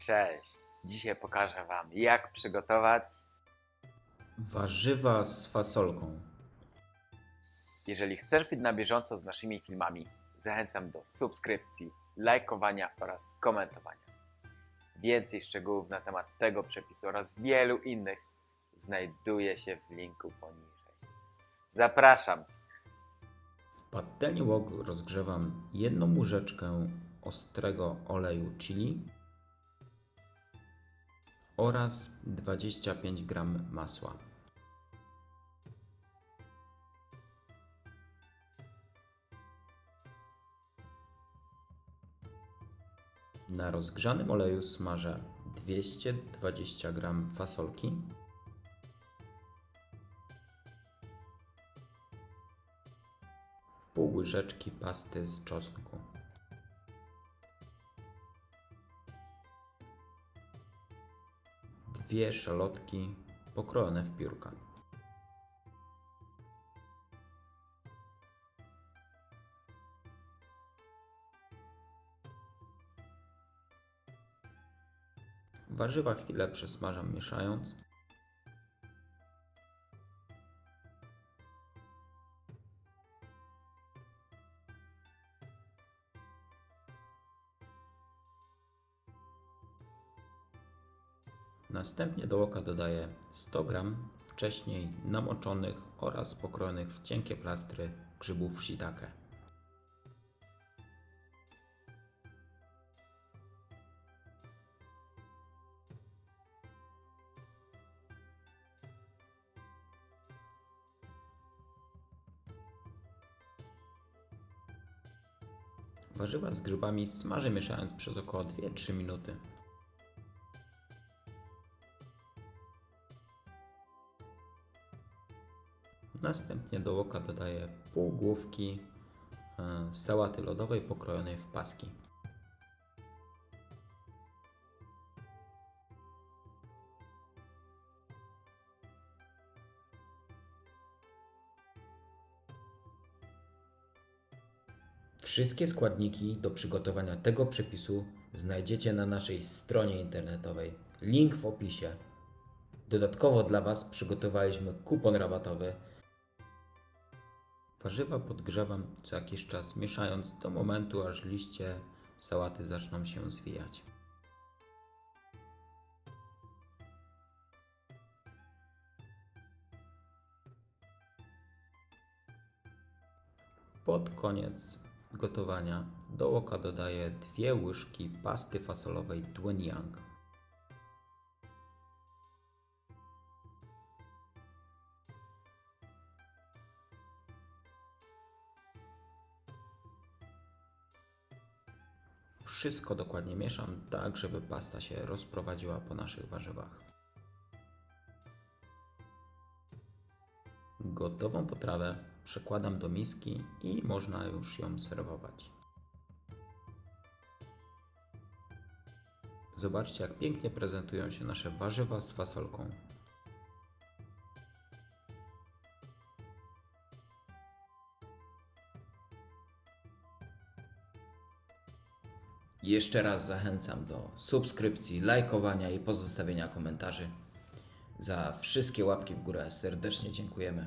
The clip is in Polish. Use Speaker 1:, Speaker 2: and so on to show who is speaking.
Speaker 1: Cześć! Dzisiaj pokażę Wam, jak przygotować.
Speaker 2: Warzywa z fasolką.
Speaker 1: Jeżeli chcesz być na bieżąco z naszymi filmami, zachęcam do subskrypcji, lajkowania oraz komentowania. Więcej szczegółów na temat tego przepisu oraz wielu innych znajduje się w linku poniżej. Zapraszam!
Speaker 2: W patelni wok rozgrzewam jedną łyżeczkę ostrego oleju chili oraz 25 g masła. Na rozgrzanym oleju smażę 220 g fasolki, pół łyżeczki pasty z czosnku. Dwie szalotki pokrojone w piórka. Warzywa chwilę przesmażam mieszając. Następnie do oka dodaję 100 g wcześniej namoczonych oraz pokrojonych w cienkie plastry grzybów shiitake. Warzywa z grzybami smażę mieszając przez około 2-3 minuty. Następnie do łoka dodaję pół główki e, sałaty lodowej pokrojonej w paski. Wszystkie składniki do przygotowania tego przepisu znajdziecie na naszej stronie internetowej. Link w opisie. Dodatkowo dla Was przygotowaliśmy kupon rabatowy. Warzywa podgrzewam co jakiś czas, mieszając do momentu, aż liście sałaty zaczną się zwijać. Pod koniec gotowania do oka dodaję dwie łyżki pasty fasolowej Yang. Wszystko dokładnie mieszam, tak żeby pasta się rozprowadziła po naszych warzywach. Gotową potrawę przekładam do miski i można już ją serwować. Zobaczcie, jak pięknie prezentują się nasze warzywa z fasolką. Jeszcze raz zachęcam do subskrypcji, lajkowania i pozostawienia komentarzy. Za wszystkie łapki w górę serdecznie dziękujemy.